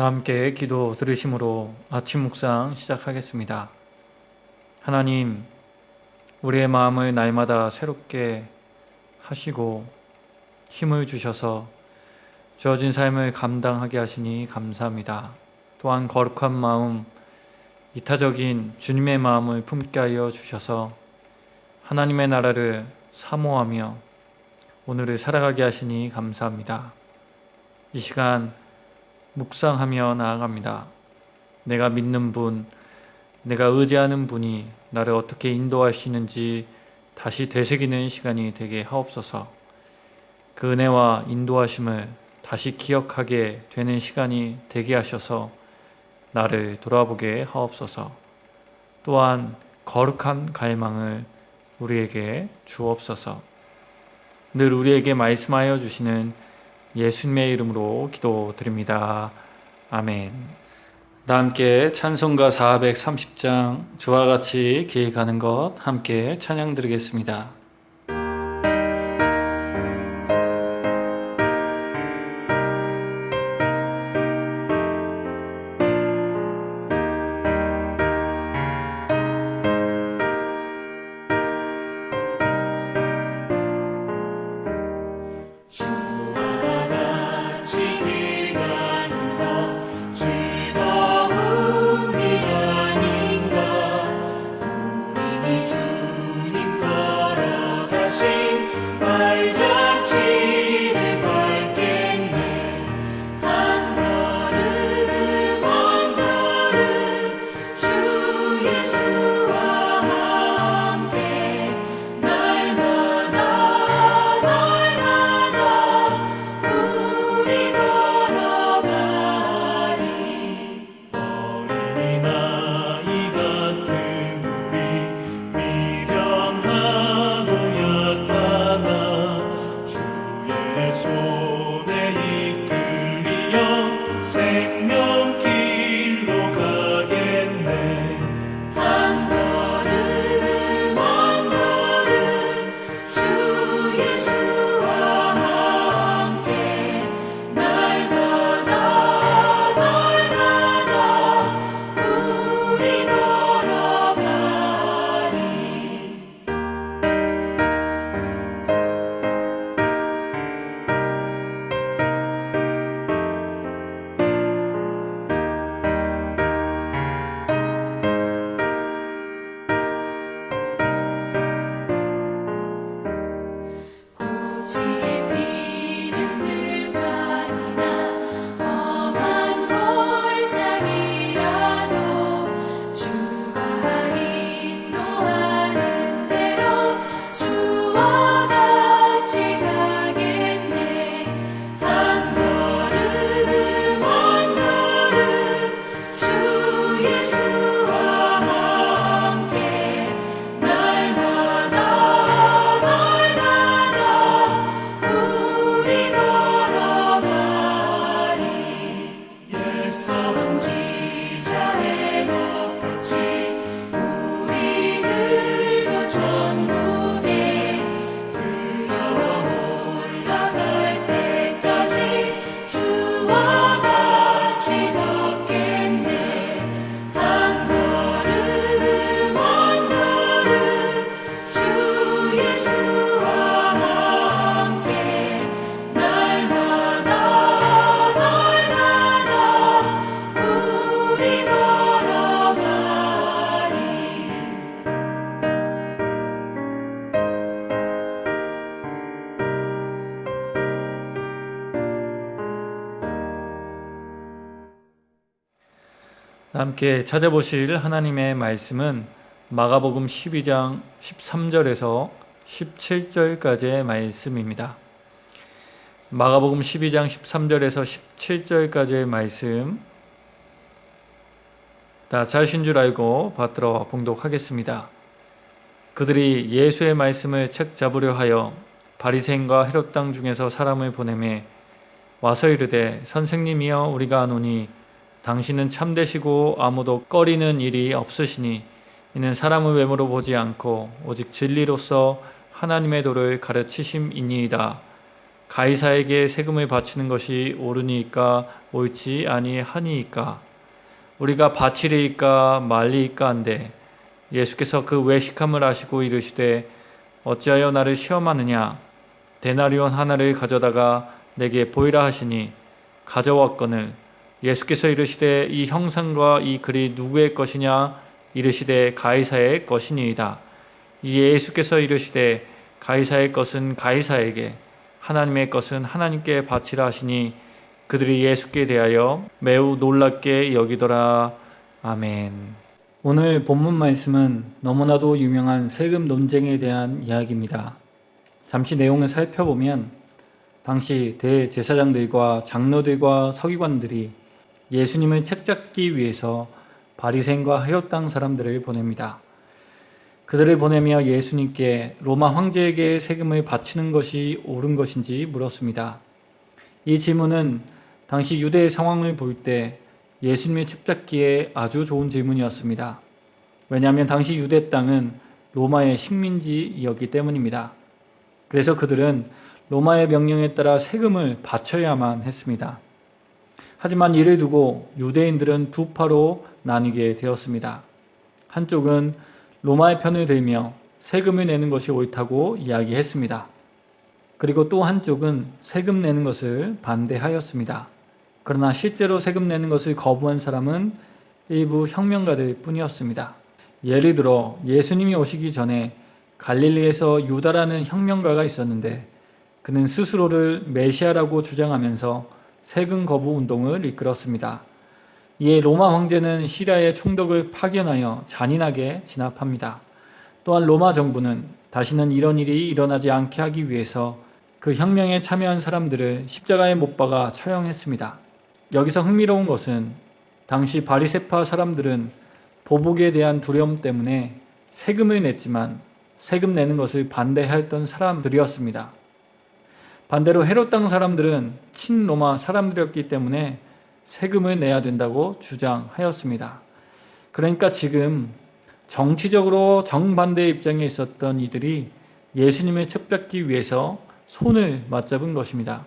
다 함께 기도 들으심으로 아침 묵상 시작하겠습니다. 하나님, 우리의 마음을 날마다 새롭게 하시고 힘을 주셔서 주어진 삶을 감당하게 하시니 감사합니다. 또한 거룩한 마음, 이타적인 주님의 마음을 품게 하여 주셔서 하나님의 나라를 사모하며 오늘을 살아가게 하시니 감사합니다. 이 시간 묵상하며 나아갑니다. 내가 믿는 분, 내가 의지하는 분이 나를 어떻게 인도하시는지 다시 되새기는 시간이 되게 하옵소서. 그 은혜와 인도하심을 다시 기억하게 되는 시간이 되게 하셔서 나를 돌아보게 하옵소서. 또한 거룩한 갈망을 우리에게 주옵소서. 늘 우리에게 말씀하여 주시는 예수님의 이름으로 기도드립니다. 아멘. 다 함께 찬송가 430장 주와 같이 기획하는 것 함께 찬양 드리겠습니다. You. 함께 찾아보실 하나님의 말씀은 마가복음 12장 13절에서 17절까지의 말씀입니다. 마가복음 12장 13절에서 17절까지의 말씀 다 자신 줄 알고 받들어 봉독하겠습니다. 그들이 예수의 말씀을 책 잡으려 하여 바리새인과 헤롯 땅 중에서 사람을 보내매 와서 이르되 선생님이여 우리가 아노니 당신은 참되시고 아무도 꺼리는 일이 없으시니 이는 사람의 외모로 보지 않고 오직 진리로서 하나님의 도를 가르치심이니이다. 가이사에게 세금을 바치는 것이 옳으니까 옳지 아니하니이까 우리가 바치리이까 말리이까 한데 예수께서 그 외식함을 아시고 이르시되 어찌하여 나를 시험하느냐 데나리온 하나를 가져다가 내게 보이라 하시니 가져왔거늘 예수께서 이르시되 이 형상과 이 글이 누구의 것이냐 이르시되 가이사의 것이니이다. 이 예수께서 이르시되 가이사의 것은 가이사에게 하나님의 것은 하나님께 바치라 하시니 그들이 예수께 대하여 매우 놀랍게 여기더라. 아멘. 오늘 본문 말씀은 너무나도 유명한 세금 논쟁에 대한 이야기입니다. 잠시 내용을 살펴보면 당시 대제사장들과 장로들과 서기관들이 예수님을 책잡기 위해서 바리새인과 헤롯 땅 사람들을 보냅니다. 그들을 보내며 예수님께 로마 황제에게 세금을 바치는 것이 옳은 것인지 물었습니다. 이 질문은 당시 유대의 상황을 볼 때 예수님의 첩잡기에 아주 좋은 질문이었습니다. 왜냐하면 당시 유대 땅은 로마의 식민지였기 때문입니다. 그래서 그들은 로마의 명령에 따라 세금을 바쳐야만 했습니다. 하지만 이를 두고 유대인들은 두 파로 나뉘게 되었습니다. 한쪽은 로마의 편을 들며 세금을 내는 것이 옳다고 이야기했습니다. 그리고 또 한쪽은 세금 내는 것을 반대하였습니다. 그러나 실제로 세금 내는 것을 거부한 사람은 일부 혁명가들 뿐이었습니다. 예를 들어 예수님이 오시기 전에 갈릴리에서 유다라는 혁명가가 있었는데 그는 스스로를 메시아라고 주장하면서 세금 거부 운동을 이끌었습니다. 이에 로마 황제는 시리아의 총독을 파견하여 잔인하게 진압합니다. 또한 로마 정부는 다시는 이런 일이 일어나지 않게 하기 위해서 그 혁명에 참여한 사람들을 십자가에 못 박아 처형했습니다. 여기서 흥미로운 것은 당시 바리세파 사람들은 보복에 대한 두려움 때문에 세금을 냈지만 세금 내는 것을 반대하였던 사람들이었습니다. 반대로 헤롯 땅 사람들은 친로마 사람들이었기 때문에 세금을 내야 된다고 주장하였습니다. 그러니까 지금 정치적으로 정반대의 입장에 있었던 이들이 예수님을 첩잡기 위해서 손을 맞잡은 것입니다.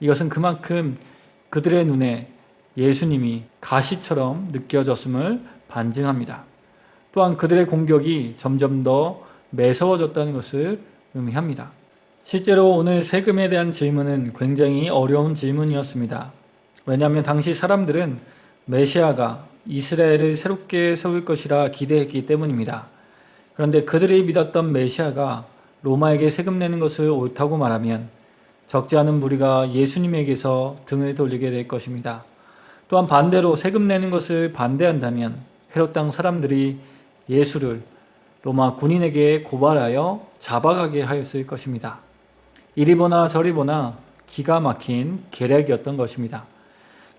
이것은 그만큼 그들의 눈에 예수님이 가시처럼 느껴졌음을 반증합니다. 또한 그들의 공격이 점점 더 매서워졌다는 것을 의미합니다. 실제로 오늘 세금에 대한 질문은 굉장히 어려운 질문이었습니다. 왜냐하면 당시 사람들은 메시아가 이스라엘을 새롭게 세울 것이라 기대했기 때문입니다. 그런데 그들이 믿었던 메시아가 로마에게 세금 내는 것을 옳다고 말하면 적지 않은 무리가 예수님에게서 등을 돌리게 될 것입니다. 또한 반대로 세금 내는 것을 반대한다면 헤롯 땅 사람들이 예수를 로마 군인에게 고발하여 잡아가게 하였을 것입니다. 이리 보나 저리 보나 기가 막힌 계략이었던 것입니다.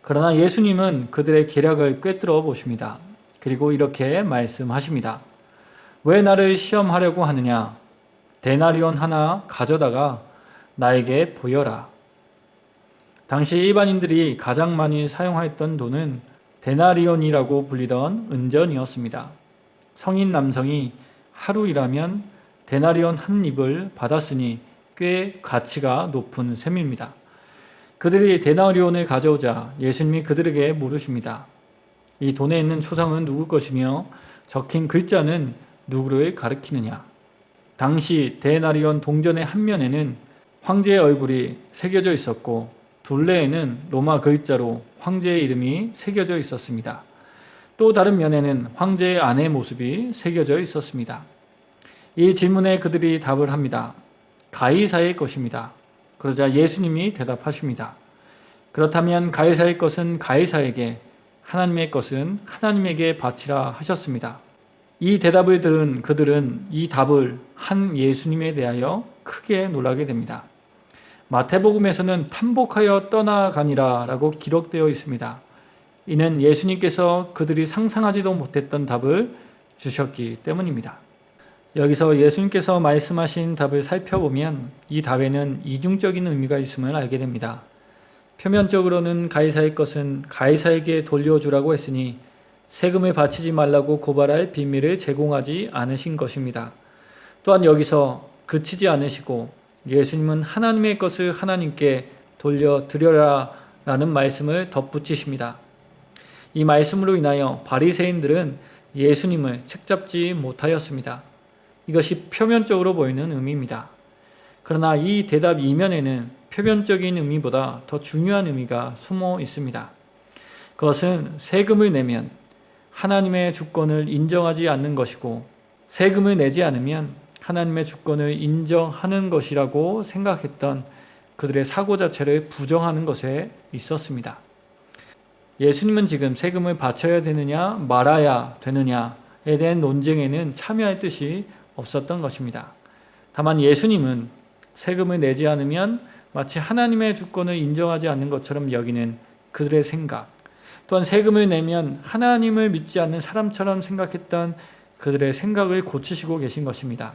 그러나 예수님은 그들의 계략을 꿰뚫어 보십니다. 그리고 이렇게 말씀하십니다. 왜 나를 시험하려고 하느냐? 데나리온 하나 가져다가 나에게 보여라. 당시 일반인들이 가장 많이 사용하였던 돈은 데나리온이라고 불리던 은전이었습니다. 성인 남성이 하루 일하면 데나리온 한 입을 받았으니 꽤 가치가 높은 셈입니다. 그들이 데나리온을 가져오자 예수님이 그들에게 물으십니다. 이 돈에 있는 초상은 누구 것이며 적힌 글자는 누구를 가리키느냐? 당시 데나리온 동전의 한 면에는 황제의 얼굴이 새겨져 있었고 둘레에는 로마 글자로 황제의 이름이 새겨져 있었습니다. 또 다른 면에는 황제의 아내의 모습이 새겨져 있었습니다. 이 질문에 그들이 답을 합니다. 가이사의 것입니다. 그러자 예수님이 대답하십니다. 그렇다면 가이사의 것은 가이사에게, 하나님의 것은 하나님에게 바치라 하셨습니다. 이 대답을 들은 그들은 이 답을 한 예수님에 대하여 크게 놀라게 됩니다. 마태복음에서는 탐복하여 떠나가니라 라고 기록되어 있습니다. 이는 예수님께서 그들이 상상하지도 못했던 답을 주셨기 때문입니다. 여기서 예수님께서 말씀하신 답을 살펴보면 이 답에는 이중적인 의미가 있음을 알게 됩니다. 표면적으로는 가이사의 것은 가이사에게 돌려주라고 했으니 세금을 바치지 말라고 고발할 비밀을 제공하지 않으신 것입니다. 또한 여기서 그치지 않으시고 예수님은 하나님의 것을 하나님께 돌려드려라 라는 말씀을 덧붙이십니다. 이 말씀으로 인하여 바리새인들은 예수님을 책잡지 못하였습니다. 이것이 표면적으로 보이는 의미입니다. 그러나 이 대답 이면에는 표면적인 의미보다 더 중요한 의미가 숨어 있습니다. 그것은 세금을 내면 하나님의 주권을 인정하지 않는 것이고 세금을 내지 않으면 하나님의 주권을 인정하는 것이라고 생각했던 그들의 사고 자체를 부정하는 것에 있었습니다. 예수님은 지금 세금을 바쳐야 되느냐 말아야 되느냐에 대한 논쟁에는 참여할 뜻이 없었던 것입니다. 다만 예수님은 세금을 내지 않으면 마치 하나님의 주권을 인정하지 않는 것처럼 여기는 그들의 생각, 또한 세금을 내면 하나님을 믿지 않는 사람처럼 생각했던 그들의 생각을 고치시고 계신 것입니다.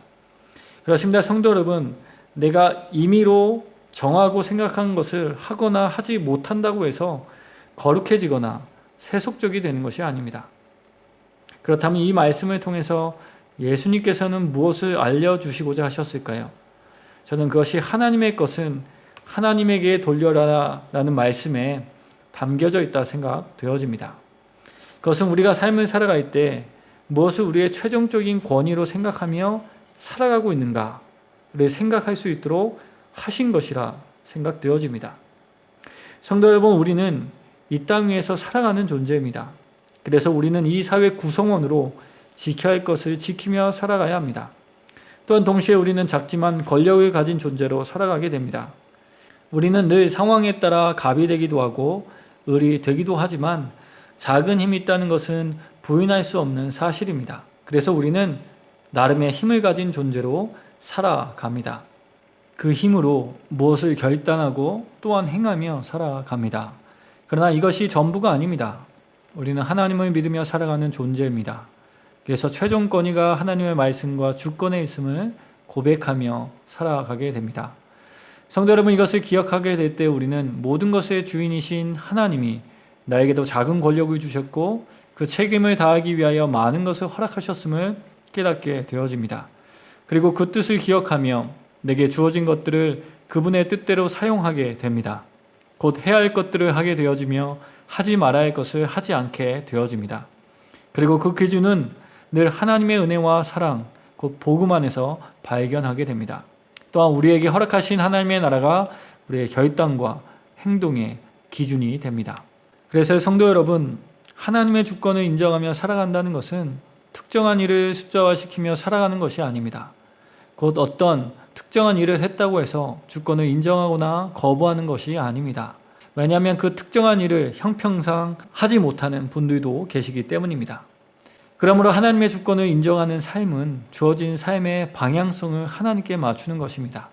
그렇습니다. 성도 여러분, 내가 임의로 정하고 생각한 것을 하거나 하지 못한다고 해서 거룩해지거나 세속적이 되는 것이 아닙니다. 그렇다면 이 말씀을 통해서 예수님께서는 무엇을 알려주시고자 하셨을까요? 저는 그것이 하나님의 것은 하나님에게 돌려라 라는 말씀에 담겨져 있다 생각 되어집니다. 그것은 우리가 삶을 살아갈 때 무엇을 우리의 최종적인 권위로 생각하며 살아가고 있는가를 생각할 수 있도록 하신 것이라 생각되어집니다. 성도 여러분, 우리는 이 땅 위에서 살아가는 존재입니다. 그래서 우리는 이 사회 구성원으로 지켜야 할 것을 지키며 살아가야 합니다. 또한 동시에 우리는 작지만 권력을 가진 존재로 살아가게 됩니다. 우리는 늘 상황에 따라 갑이 되기도 하고 을이 되기도 하지만 작은 힘이 있다는 것은 부인할 수 없는 사실입니다. 그래서 우리는 나름의 힘을 가진 존재로 살아갑니다. 그 힘으로 무엇을 결단하고 또한 행하며 살아갑니다. 그러나 이것이 전부가 아닙니다. 우리는 하나님을 믿으며 살아가는 존재입니다. 그래서 최종 권위가 하나님의 말씀과 주권에 있음을 고백하며 살아가게 됩니다. 성도 여러분 이것을 기억하게 될 때 우리는 모든 것의 주인이신 하나님이 나에게도 작은 권력을 주셨고 그 책임을 다하기 위하여 많은 것을 허락하셨음을 깨닫게 되어집니다. 그리고 그 뜻을 기억하며 내게 주어진 것들을 그분의 뜻대로 사용하게 됩니다. 곧 해야 할 것들을 하게 되어지며 하지 말아야 할 것을 하지 않게 되어집니다. 그리고 그 기준은 늘 하나님의 은혜와 사랑, 곧 복음 안에서 발견하게 됩니다. 또한 우리에게 허락하신 하나님의 나라가 우리의 결단과 행동의 기준이 됩니다. 그래서 성도 여러분, 하나님의 주권을 인정하며 살아간다는 것은 특정한 일을 숫자화시키며 살아가는 것이 아닙니다. 곧 어떤 특정한 일을 했다고 해서 주권을 인정하거나 거부하는 것이 아닙니다. 왜냐하면 그 특정한 일을 형평상 하지 못하는 분들도 계시기 때문입니다. 그러므로 하나님의 주권을 인정하는 삶은 주어진 삶의 방향성을 하나님께 맞추는 것입니다.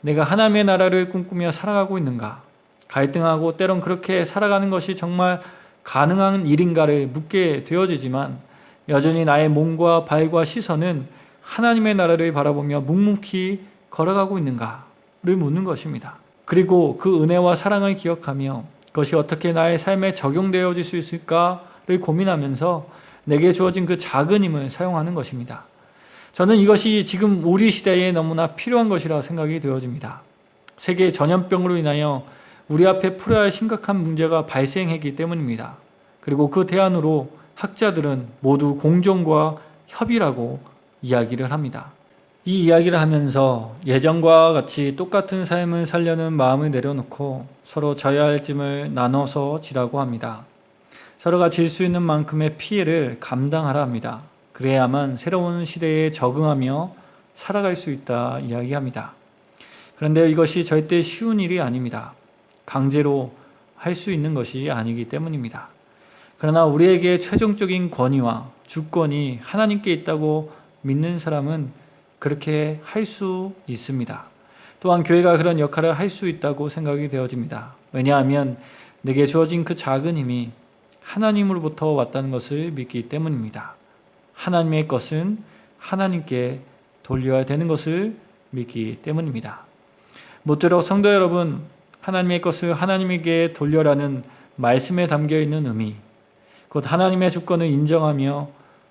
내가 하나님의 나라를 꿈꾸며 살아가고 있는가? 갈등하고 때론 그렇게 살아가는 것이 정말 가능한 일인가를 묻게 되어지지만 여전히 나의 몸과 발과 시선은 하나님의 나라를 바라보며 묵묵히 걸어가고 있는가를 묻는 것입니다. 그리고 그 은혜와 사랑을 기억하며 그것이 어떻게 나의 삶에 적용되어질 수 있을까를 고민하면서 내게 주어진 그 작은 힘을 사용하는 것입니다. 저는 이것이 지금 우리 시대에 너무나 필요한 것이라 생각이 되어집니다. 세계 전염병으로 인하여 우리 앞에 풀어야 할 심각한 문제가 발생했기 때문입니다. 그리고 그 대안으로 학자들은 모두 공존과 협의라고 이야기를 합니다. 이 이야기를 하면서 예전과 같이 똑같은 삶을 살려는 마음을 내려놓고 서로 져야 할 짐을 나눠서 지라고 합니다. 서로가 질 수 있는 만큼의 피해를 감당하라 합니다. 그래야만 새로운 시대에 적응하며 살아갈 수 있다 이야기합니다. 그런데 이것이 절대 쉬운 일이 아닙니다. 강제로 할 수 있는 것이 아니기 때문입니다. 그러나 우리에게 최종적인 권위와 주권이 하나님께 있다고 믿는 사람은 그렇게 할 수 있습니다. 또한 교회가 그런 역할을 할 수 있다고 생각이 되어집니다. 왜냐하면 내게 주어진 그 작은 힘이 하나님으로부터 왔다는 것을 믿기 때문입니다. 하나님의 것은 하나님께 돌려야 되는 것을 믿기 때문입니다. 모쪼록 성도 여러분, 하나님의 것을 하나님에게 돌려라는 말씀에 담겨 있는 의미, 곧 하나님의 주권을 인정하며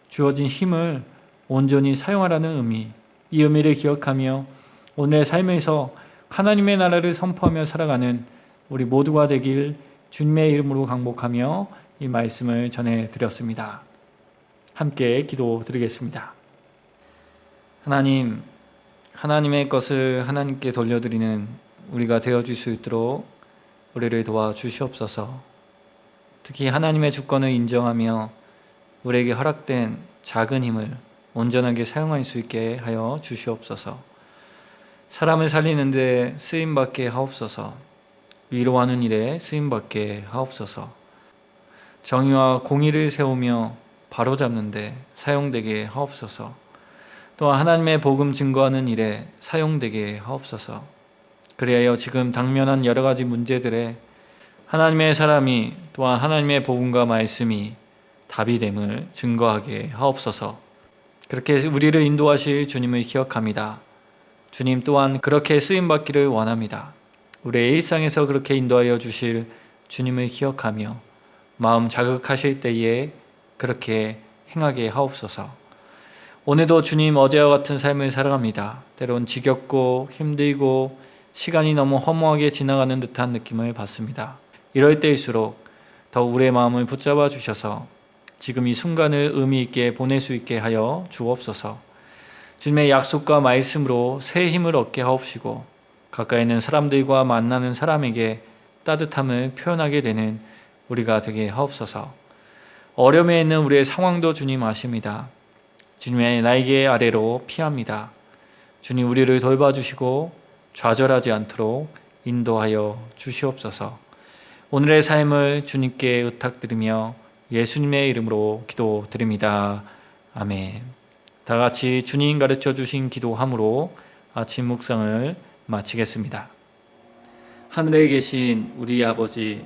주어진 힘을 온전히 사용하라는 의미, 이 의미를 기억하며 오늘의 삶에서 하나님의 나라를 선포하며 살아가는 우리 모두가 되길 주님의 이름으로 강복하며 이 말씀을 전해 드렸습니다. 함께 기도 드리겠습니다. 하나님, 하나님의 것을 하나님께 돌려드리는 우리가 되어줄 수 있도록 우리를 도와 주시옵소서. 특히 하나님의 주권을 인정하며 우리에게 허락된 작은 힘을 온전하게 사용할 수 있게 하여 주시옵소서. 사람을 살리는데 쓰임 받게 하옵소서. 위로하는 일에 쓰임 받게 하옵소서. 정의와 공의를 세우며 바로잡는데 사용되게 하옵소서. 또한 하나님의 복음 증거하는 일에 사용되게 하옵소서. 그리하여 지금 당면한 여러 가지 문제들에 하나님의 사람이 또한 하나님의 복음과 말씀이 답이 됨을 증거하게 하옵소서. 그렇게 우리를 인도하실 주님을 기억합니다. 주님 또한 그렇게 쓰임 받기를 원합니다. 우리의 일상에서 그렇게 인도하여 주실 주님을 기억하며 마음 자극하실 때에 그렇게 행하게 하옵소서. 오늘도 주님 어제와 같은 삶을 살아갑니다. 때론 지겹고 힘들고 시간이 너무 허무하게 지나가는 듯한 느낌을 받습니다. 이럴 때일수록 더 우리의 마음을 붙잡아 주셔서 지금 이 순간을 의미 있게 보낼 수 있게 하여 주옵소서. 주님의 약속과 말씀으로 새 힘을 얻게 하옵시고 가까이 있는 사람들과 만나는 사람에게 따뜻함을 표현하게 되는 우리가 되게 하옵소서. 어려움에 있는 우리의 상황도 주님 아십니다. 주님의 날개 아래로 피합니다. 주님 우리를 돌봐주시고 좌절하지 않도록 인도하여 주시옵소서. 오늘의 삶을 주님께 의탁드리며 예수님의 이름으로 기도드립니다. 아멘. 다 같이 주님 가르쳐 주신 기도함으로 아침 묵상을 마치겠습니다. 하늘에 계신 우리 아버지,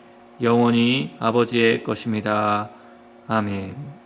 영원히 아버지의 것입니다. 아멘.